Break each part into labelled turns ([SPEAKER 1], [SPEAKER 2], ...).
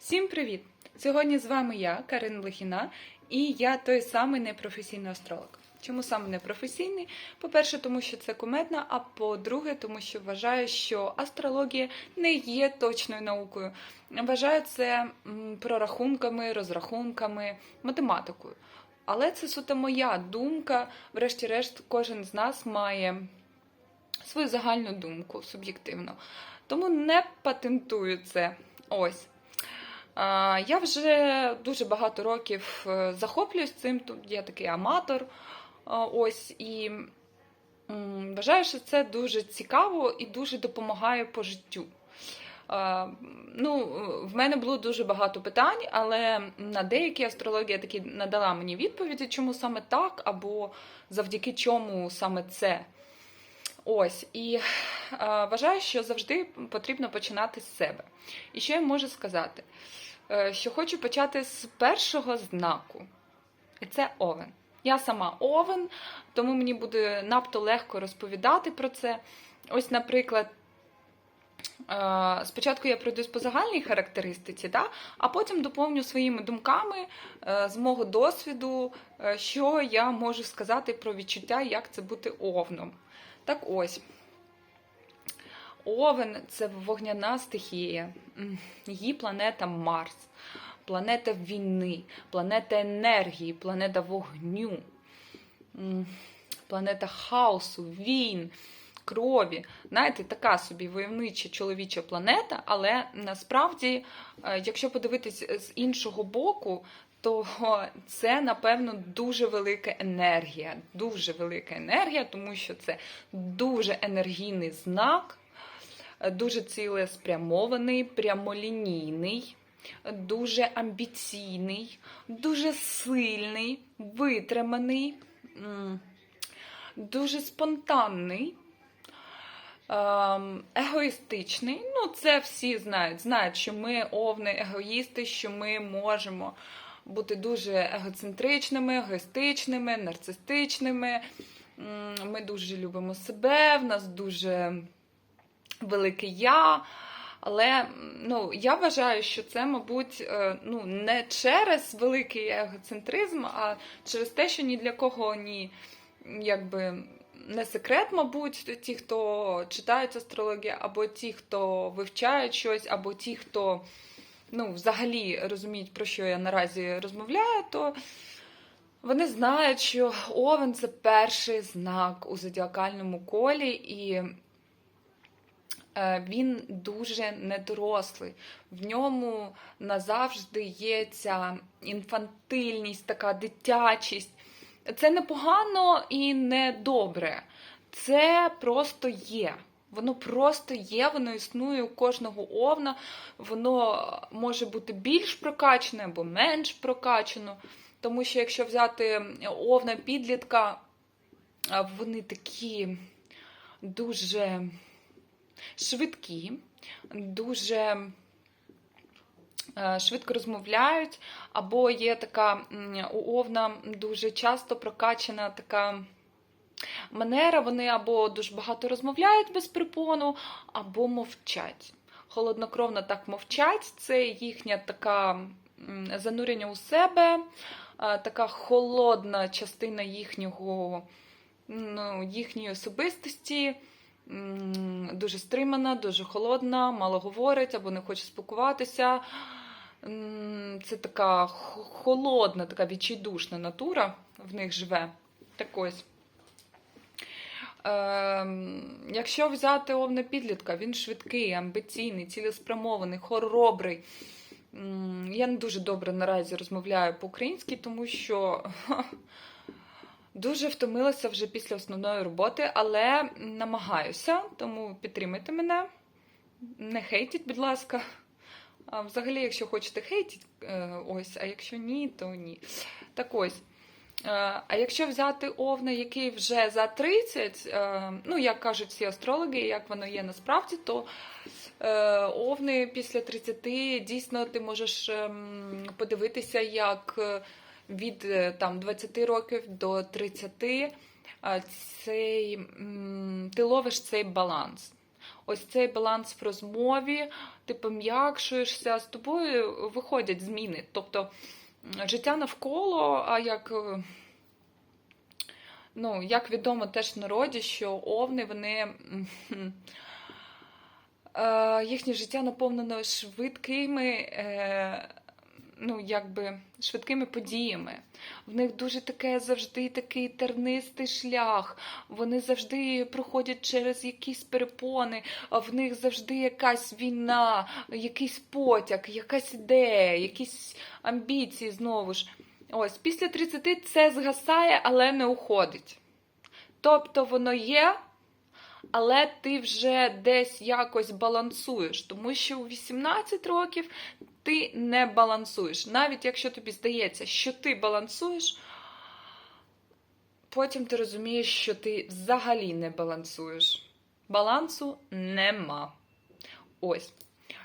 [SPEAKER 1] Всім привіт! Сьогодні з вами я, Карина Лохіна, і я той самий непрофесійний астролог. Чому саме непрофесійний? По-перше, тому що це кумедно, а по-друге, тому що вважаю, що астрологія не є точною наукою. Вважаю це прорахунками, розрахунками, математикою. Але це суто моя думка. Врешті-решт, кожен з нас має свою загальну думку суб'єктивно. Тому не патентую це. Ось. Я вже дуже багато років е, захоплююсь цим. Я такий аматор. Ось і вважаю, що це дуже цікаво і дуже допомагає по життю. Ну, в мене було дуже багато питань, але на деякі астрологія таки надала мені відповіді, чому саме так, або завдяки чому саме це. Ось, і е, вважаю, що завжди потрібно починати з себе. І що я можу сказати? Е, що хочу почати з першого знаку. І це овен. Я сама овен, тому мені буде надто легко розповідати про це. Ось, наприклад, е, спочатку я пройдусь по загальній характеристиці, да? а потім доповню своїми думками е, з мого досвіду, що я можу сказати про відчуття, як це бути овном. Так ось. Овен це вогняна стихія. Її планета Марс, планета війни, планета енергії, планета вогню, планета хаосу, війн, крові. Знаєте, така собі войовнича чоловіча планета, але насправді, е, якщо подивитись з іншого боку, то це, напевно, дуже велика енергія. Дуже велика енергія, тому що це дуже енергійний знак, дуже цілеспрямований, прямолінійний, дуже амбіційний, дуже сильний, витриманий, дуже спонтанний. ем, Егоїстичний, ну це всі знають. Знають, що ми овни егоїсти, що ми можемо бути дуже егоцентричними, егоїстичними, нарцистичними. Ми дуже любимо себе, в нас дуже велике я. Але ну, я вважаю, що це, мабуть, е, ну, не через великий егоцентризм, а через те, що ні для кого ні, якби. Не секрет, мабуть, ті, хто читають астрологію, або ті, хто вивчають щось, або ті, хто ну, взагалі розуміють, про що я наразі розмовляю, то вони знають, що Овен це перший знак у зодіакальному колі, і він дуже недорослий. В ньому назавжди є ця інфантильність, така дитячість. Це не погано і не добре. Це просто є. Воно просто є, воно існує у кожного овна, воно може бути більш прокачане або менш прокачано. Тому що якщо взяти овна підлітка, вони такі дуже швидкі, дуже е, швидко розмовляють, або є така у овна дуже часто прокачана така манера, вони або дуже багато розмовляють без припону, або мовчать. Холоднокровно так мовчать, це їхня така занурення у себе, е, така холодна частина їхнього, ну, їхньої особистості. Дуже стримана, дуже холодна, мало говорить або не хоче спілкуватися. Це така холодна, така відчайдушна натура в них живе. Так ось. Ем, якщо взяти овна підлітка, він швидкий, амбіційний, цілеспрямований, хоробрий. Я не дуже добре наразі розмовляю по-українськи, тому що дуже втомилася вже після основної роботи, але намагаюся, тому підтримайте мене. Не хейтіть, будь ласка. А взагалі, якщо хочете хейтіть, е, ось, а якщо ні, то ні. Так ось. Е, А якщо взяти овна, який вже за 30, е, ну як кажуть всі астрологи, як воно є насправді, то овни після 30 дійсно ти можеш ем, подивитися, як від е, там 20 років до 30 е, цей, ти ловиш цей баланс. ось цей баланс в розмові, ти пом'якшуєшся, з тобою виходять зміни. Тобто життя навколо, а як. е, Ну, як відомо теж народі, що овни, вони. їхнє життя наповнено швидкими, ну, якби, швидкими подіями. В них дуже таке завжди такий тернистий шлях. Вони завжди проходять через якісь перепони, в них завжди якась війна, якийсь потяг, якась ідея, якісь амбіції знову ж. Ось, після 30 це згасає, але не уходить. Тобто воно є, але ти вже десь якось балансуєш, тому що у 18 років ти не балансуєш. Навіть якщо тобі здається, що ти балансуєш, потім ти розумієш, що ти взагалі не балансуєш. Балансу нема. Ось.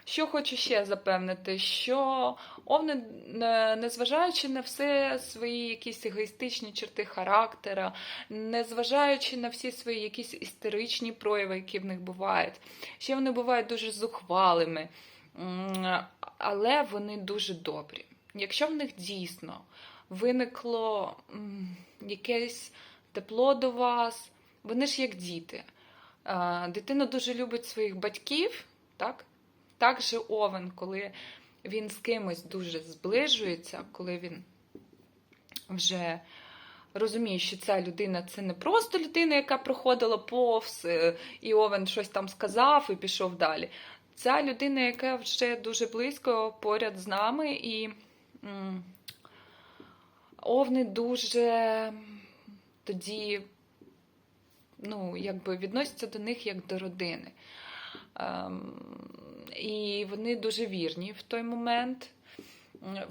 [SPEAKER 1] Що хочу ще запевнити, що овни, незважаючи на все свої якісь егоїстичні черти характера, незважаючи на всі свої якісь істеричні прояви, які в них бувають, ще вони бувають дуже зухвалими, але вони дуже добрі. Якщо в них дійсно виникло якесь тепло до вас, вони ж як діти. Дитина дуже любить своїх батьків, так? Так же овен, коли він з кимось дуже зближується, коли він вже розуміє, що ця людина це не просто людина, яка проходила повз, е, і овен щось там сказав і пішов далі. Ця людина, яка вже дуже близько поряд з нами, і м, овни дуже тоді ну, якби відносяться до них як до родини. Ем, і вони дуже вірні в той момент.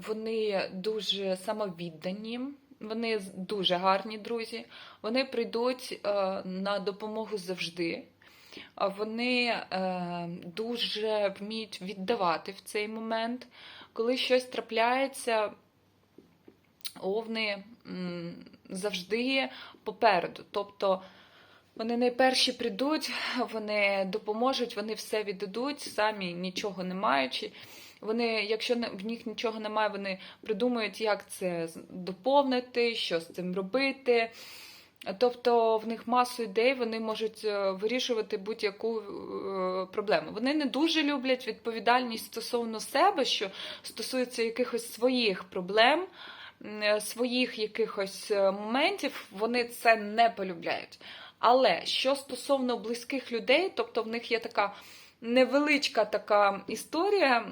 [SPEAKER 1] Вони дуже самовіддані, вони дуже гарні друзі. Вони прийдуть е, на допомогу завжди. Вони е, дуже вміють віддавати в цей момент. Коли щось трапляється, овни завжди попереду. Тобто вони найперші прийдуть, вони допоможуть, вони все віддадуть, самі нічого не маючи. Вони, якщо в них нічого немає, вони придумають, як це доповнити, що з цим робити. Тобто в них масу ідей, вони можуть е, вирішувати будь-яку е, проблему. Вони не дуже люблять відповідальність стосовно себе, що стосується якихось своїх проблем, е, своїх якихось моментів, вони це не полюбляють. Але що стосовно близьких людей, тобто в них є така невеличка така історія.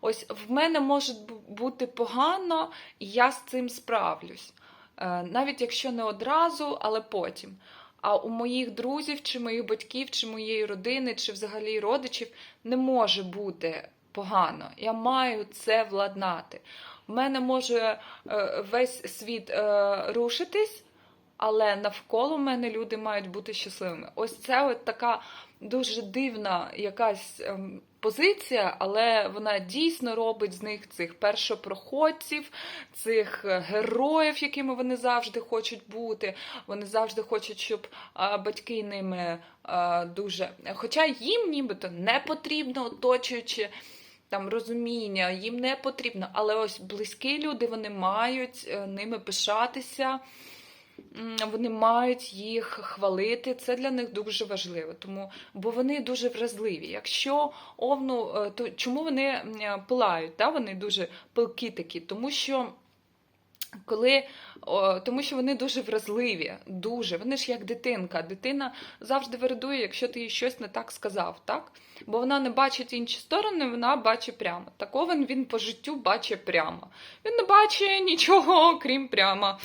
[SPEAKER 1] Ось в мене може бути погано, і я з цим справлюсь. Е, Навіть якщо не одразу, але потім. А у моїх друзів, чи моїх батьків, чи моєї родини, чи взагалі родичів не може бути погано. Я маю це владнати. В мене може е, весь світ е, рушитись, але навколо мене люди мають бути щасливими. Ось це от така дуже дивна якась ем, позиція, але вона дійсно робить з них цих першопроходців, цих е, героїв, якими вони завжди хочуть бути. Вони завжди хочуть, щоб батьки ними дуже. Хоча їм нібито не потрібно оточуючи. Там розуміння, їм не потрібно, але ось близькі люди вони мають е, ними пишатися, вони мають їх хвалити. Це для них дуже важливо, тому бо вони дуже вразливі. Якщо овну, е, то чому вони пилають? Та? Вони дуже пилкі такі, тому що. Коли, тому що вони дуже вразливі, дуже. Вони ж як дитинка. Дитина завжди вирадує, якщо ти їй щось не так сказав, так? Бо вона не бачить інші сторони, вона бачить прямо. Так овен він по життю бачить прямо. Він не бачить нічого, крім прямо.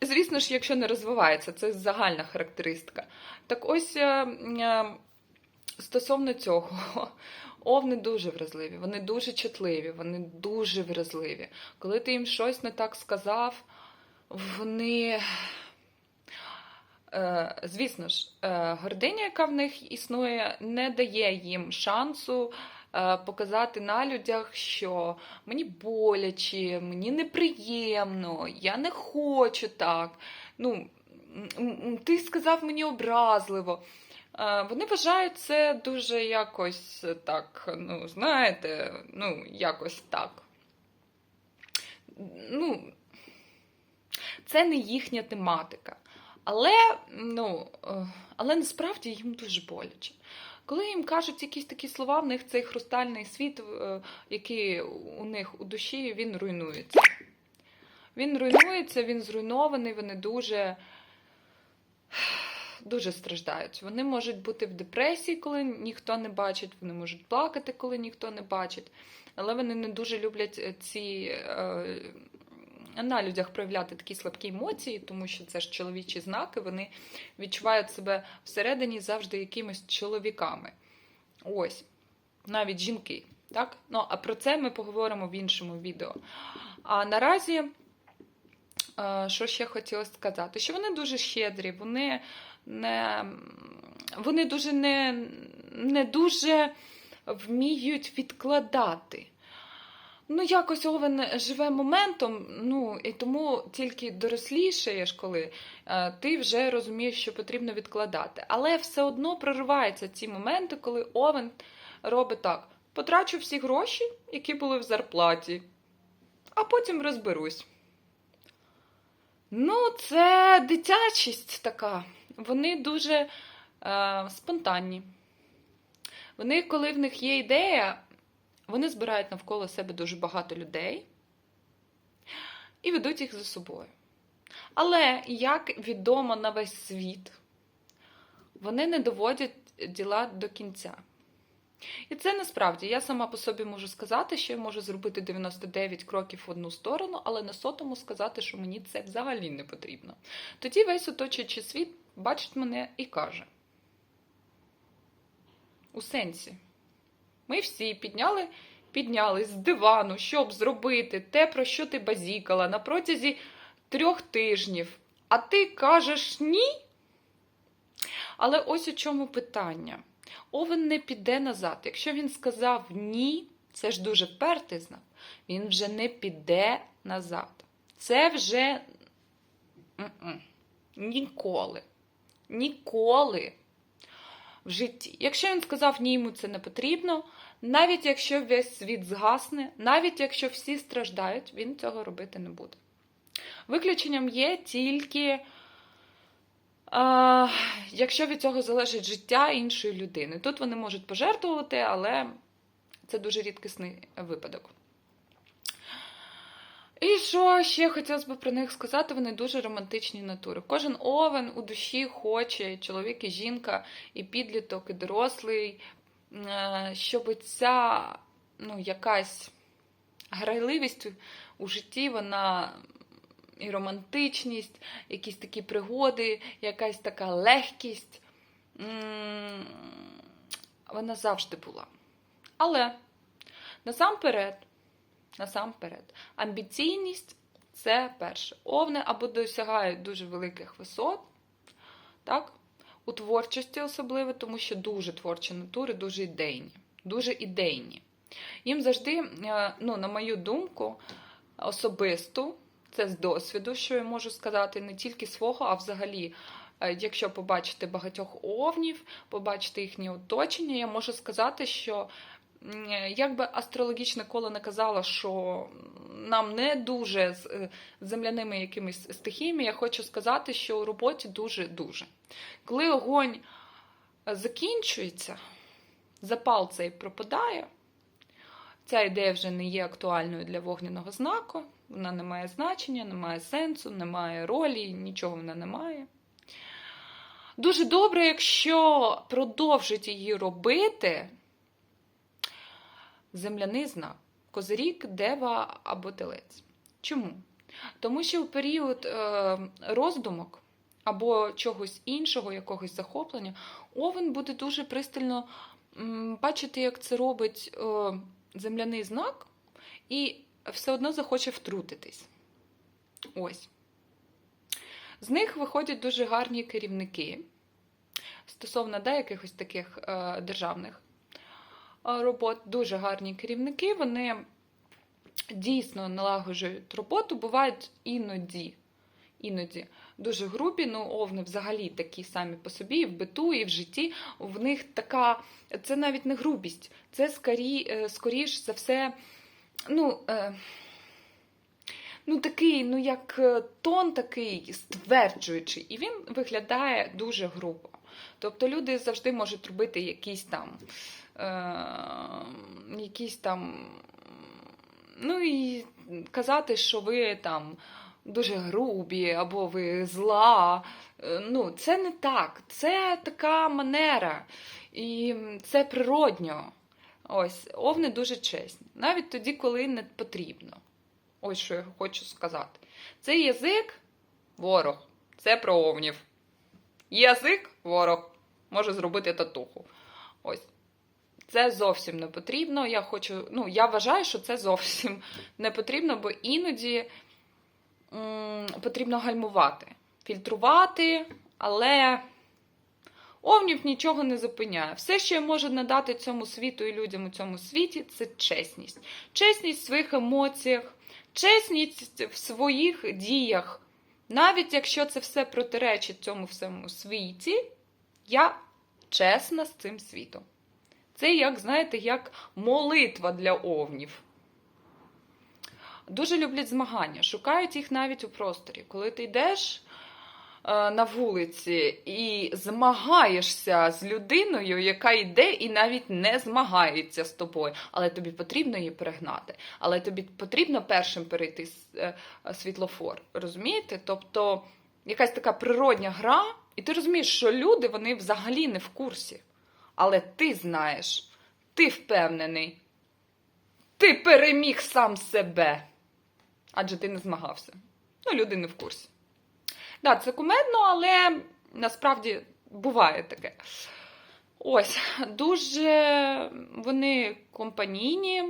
[SPEAKER 1] Звісно ж, якщо не розвивається, це загальна характеристика. Так ось е, е, стосовно цього, овни дуже вразливі, вони дуже чутливі, вони дуже вразливі. Коли ти їм щось не так сказав, вони. Е, Звісно ж, гординя, яка в них існує, не дає їм шансу показати на людях, що мені боляче, мені неприємно, я не хочу так. Ну, ти сказав мені образливо. Е, Вони вважають це дуже якось так, ну, знаєте, ну, якось так. Ну, це не їхня тематика. Але, ну, е, але насправді їм дуже боляче. Коли їм кажуть якісь такі слова, в них цей хрустальний світ, е, який у них у душі, він руйнується. Він руйнується, він зруйнований, вони дуже, дуже страждають. Вони можуть бути в депресії, коли ніхто не бачить, вони можуть плакати, коли ніхто не бачить. Але вони не дуже люблять е, ці е, на людях проявляти такі слабкі емоції, тому що це ж чоловічі знаки, вони відчувають себе всередині завжди якимись чоловіками. Ось, навіть жінки. Так? Ну, а про це ми поговоримо в іншому відео. А наразі, е, що ще хотіла сказати? Що вони дуже щедрі, вони не, вони дуже не, не дуже вміють відкладати. Ну, якось Овен живе моментом, ну і тому тільки дорослішаєш, коли е, ти вже розумієш, що потрібно відкладати. Але все одно прориваються ці моменти, коли Овен робить так: потрачу всі гроші, які були в зарплаті, а потім розберусь. Ну, це дитячість така. Вони дуже е, спонтанні. Вони, коли в них є ідея, вони збирають навколо себе дуже багато людей і ведуть їх за собою. Але, як відомо на весь світ, вони не доводять діла до кінця. І це насправді я сама по собі можу сказати, що я можу зробити 99 кроків в одну сторону, але на сотому сказати, що мені це взагалі не потрібно. Тоді весь оточуючий світ бачить мене і каже: у сенсі. Ми всі підняли, піднялись з дивану, щоб зробити те, про що ти базікала на протязі трьох тижнів. А ти кажеш ні? Але ось у чому питання. Овен не піде назад. Якщо він сказав ні, це ж дуже впертий знак, він вже не піде назад. Це вже М-м. ніколи. Ніколи в житті. Якщо він сказав ні, йому це не потрібно, навіть якщо весь світ згасне, навіть якщо всі страждають, він цього робити не буде. Виключенням є тільки, а, якщо від цього залежить життя іншої людини. Тут вони можуть пожертвувати, але це дуже рідкісний випадок. І що ще хотілося б про них сказати, вони дуже романтичні натури. Кожен овен у душі хоче, чоловік, і жінка, і підліток, і дорослий, е, щоб ця ну, якась грайливість у житті, вона і романтичність, якісь такі пригоди, якась така легкість, вона завжди була. Але насамперед, насамперед, амбіційність це перше. Овни або досягають дуже великих висот, так? у творчості особливо, тому що дуже творчі натури, дуже ідейні. Дуже ідейні. Їм завжди, е, ну, на мою думку, особисту, це з досвіду, що я можу сказати, не тільки свого, а взагалі. е, Якщо побачити багатьох овнів, побачити їхнє оточення, я можу сказати, що як би астрологічне коло не казало, що нам не дуже з е, земляними якимись стихіями, я хочу сказати, що у роботі дуже-дуже. Коли огонь е, закінчується, запал цей пропадає, ця ідея вже не є актуальною для вогняного знаку, вона не має значення, не має сенсу, не має ролі, нічого вона не має. Дуже добре, якщо продовжить її робити земляний знак Козирік, Дева або Телець. Чому? Тому що в період е, роздумок або чогось іншого, якогось захоплення, овен буде дуже пристально бачити, як це робить е, земляний знак, і все одно захоче втрутитись. Ось. З них виходять дуже гарні керівники стосовно да, якихось таких е, державних робот, дуже гарні керівники, вони дійсно налагоджують роботу, бувають іноді, іноді дуже грубі. Ну, овни взагалі такі самі по собі, і в биту, і в житті. В них така, це навіть не грубість, це скорі, е, скоріш за все, ну. Е, Ну, такий, ну як е, тон такий стверджуючий, і він виглядає дуже грубо. Тобто люди завжди можуть робити якісь там, якісь там, ну і казати, що ви там дуже грубі, або ви зла. Е, Ну, це не так. Це така манера. І це природньо. Ось, овни дуже чесні. Навіть тоді, коли не потрібно. Ось що я хочу сказати. Цей язик ворог. Це про овнів. Язик ворог. Може зробити татуху. Ось. Це зовсім не потрібно. Я хочу, ну, я вважаю, що це зовсім не потрібно, бо іноді м, потрібно гальмувати, фільтрувати, але овнів нічого не зупиняє. Все, що я можу надати цьому світу і людям у цьому світі, це чесність. Чесність в своїх емоціях, чесність в своїх діях. Навіть якщо це все протиречить цьому всьому світі, я чесна з цим світом. Це, як, знаєте, як молитва для овнів. Дуже люблять змагання, шукають їх навіть у просторі. Коли ти йдеш е, на вулиці і змагаєшся з людиною, яка йде і навіть не змагається з тобою, але тобі потрібно її перегнати, але тобі потрібно першим перейти е, світлофор. Розумієте? Тобто якась така природня гра, і ти розумієш, що люди вони взагалі не в курсі. Але ти знаєш, ти впевнений, ти переміг сам себе. Адже ти не змагався. Ну, люди не в курсі. Так, це кумедно, але насправді буває таке. Ось, дуже вони компанійні,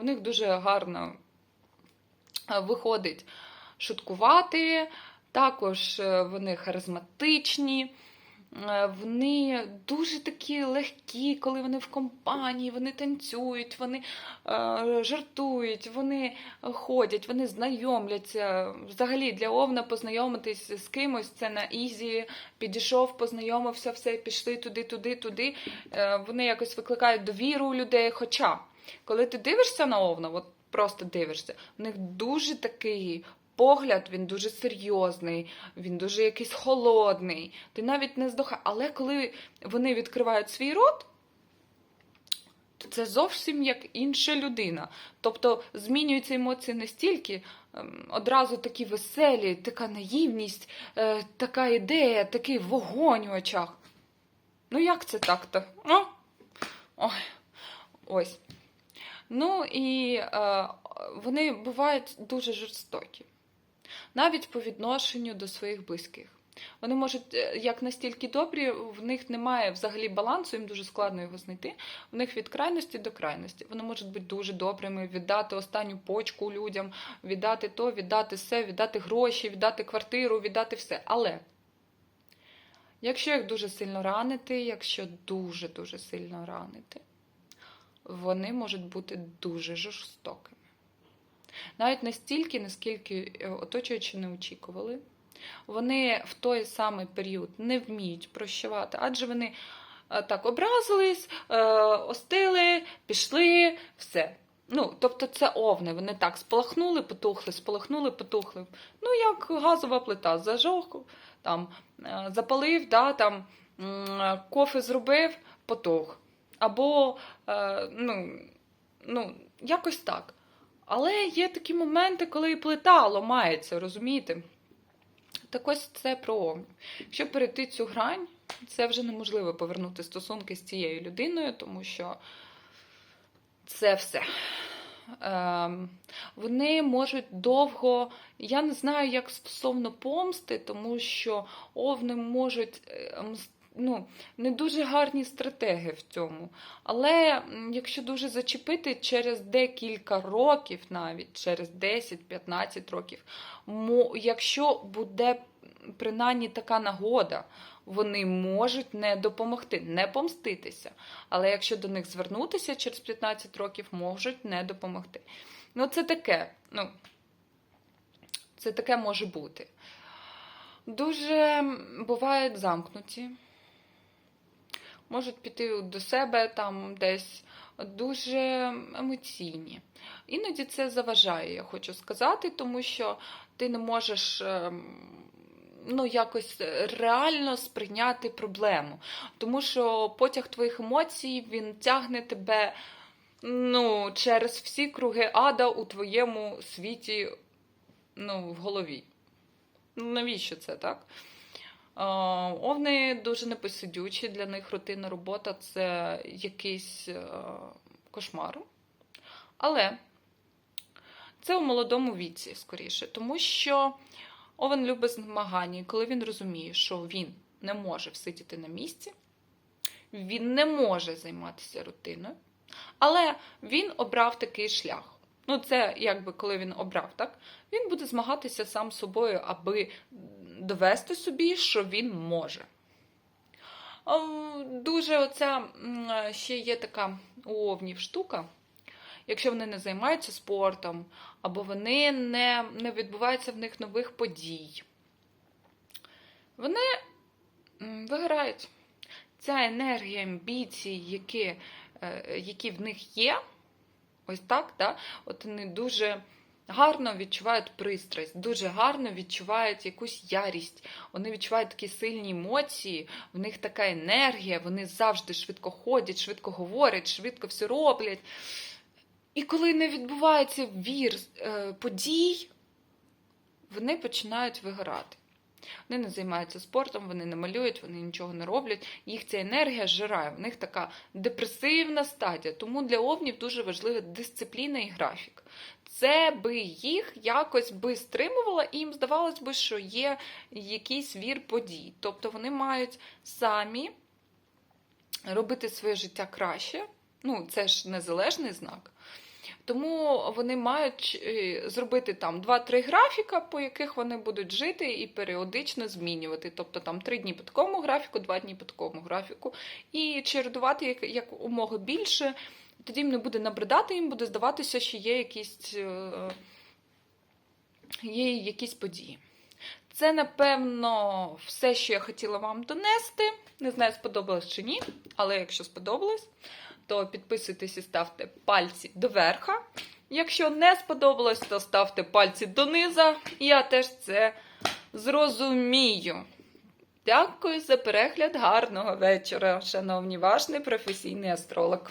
[SPEAKER 1] в них дуже гарно е, виходить шуткувати. Також е, вони харизматичні, вони дуже такі легкі, коли вони в компанії, вони танцюють, вони е, жартують, вони ходять, вони знайомляться. Взагалі для Овна познайомитись з кимось це на ізі. Підійшов, познайомився, все, пішли туди, туди, туди. Е, Вони якось викликають довіру у людей. Хоча, коли ти дивишся на Овна, от просто дивишся, в них дуже такий погляд, він дуже серйозний, він дуже якийсь холодний. Ти навіть не здоха. Але коли вони відкривають свій рот, то це зовсім як інша людина. Тобто змінюються емоції настільки, ем, одразу такі веселі, така наївність, е, така ідея, такий вогонь у очах. Ну, як це так-то? Ой, ось. Ну і е, вони бувають дуже жорстокі, навіть по відношенню до своїх близьких. Вони можуть е, як настільки добрі, в них немає взагалі балансу, їм дуже складно його знайти. В них від крайності до крайності. Вони можуть бути дуже добрими, віддати останню почку людям, віддати то, віддати все, віддати гроші, віддати квартиру, віддати все. Але якщо їх дуже сильно ранити, якщо дуже-дуже сильно ранити, вони можуть бути дуже жорстокими. Навіть настільки, наскільки е, оточуючи не очікували. Вони в той самий період не вміють прощавати, адже вони е, так образились, е, остили, пішли, все. Ну, тобто це овни, вони так спалахнули, потухли, спалахнули, потухли. Ну, як газова плита, зажог, там, запалив, да, там, кофе зробив, потух. Або, ну, ну, якось так. Але є такі моменти, коли і плита ламається, розумієте? Так ось це про. Якщо перейти цю грань, це вже неможливо повернути стосунки з цією людиною, тому що це все. Ем, вони можуть довго. Я не знаю, як стосовно помсти, тому що овни можуть е, мс- ну, не дуже гарні стратеги в цьому. Але якщо дуже зачепити через декілька років, навіть через 10-15 років, якщо буде принаймні така нагода, вони можуть не допомогти, не помститися. Але якщо до них звернутися через 15 років, можуть не допомогти. Ну, це таке. Ну, це таке може бути. дуже бувають замкнуті, можуть піти до себе там десь дуже емоційні. Іноді це заважає, я хочу сказати, тому що ти не можеш ем, ну, якось реально сприйняти проблему. Тому що потяг твоїх емоцій він тягне тебе ну, через всі круги ада у твоєму світі ну, в голові. Навіщо це так? Е, Овни дуже непосидючі, для них рутинна робота це якийсь е, кошмар. Але це у молодому віці, скоріше, тому що Овен любить змагання, і коли він розуміє, що він не може всидіти на місці, він не може займатися рутиною, але він обрав такий шлях. Ну, це якби коли він обрав, так? Він буде змагатися сам з собою, аби довести собі, що він може. Дуже оця ще є така у овнів штука. Якщо вони не займаються спортом, або вони не, не відбуваються в них нових подій, вони виграють. Ця енергія амбіцій, які, е, які в них є, ось так, да? от вони дуже гарно відчувають пристрасть, дуже гарно відчувають якусь ярість, вони відчувають такі сильні емоції, в них така енергія, вони завжди швидко ходять, швидко говорять, швидко все роблять. І коли не відбувається вір е, подій, вони починають вигорати. Вони не займаються спортом, вони не малюють, вони нічого не роблять. Їх ця енергія зжирає. В них така депресивна стадія. Тому для овнів дуже важлива дисципліна і графік. Це би їх якось би стримувало, і їм здавалось би, що є якийсь вір подій. Тобто вони мають самі робити своє життя краще. Ну, це ж незалежний знак. Тому вони мають е, зробити там 2-3 графіка, по яких вони будуть жити і періодично змінювати. Тобто там 3 дні по такому графіку, 2 дні по такому графіку. І чередувати як, як умога більше. Тоді їм не буде набридати, їм буде здаватися, що є якісь, е, є якісь події. Це, напевно, все, що я хотіла вам донести. Не знаю, сподобалось чи ні, але якщо сподобалось, то підписуйтесь і ставте пальці до верха. Якщо не сподобалось, то ставте пальці дониза. Я теж це зрозумію. Дякую за перегляд. Гарного вечора, шановні ваш непрофесійний астролог.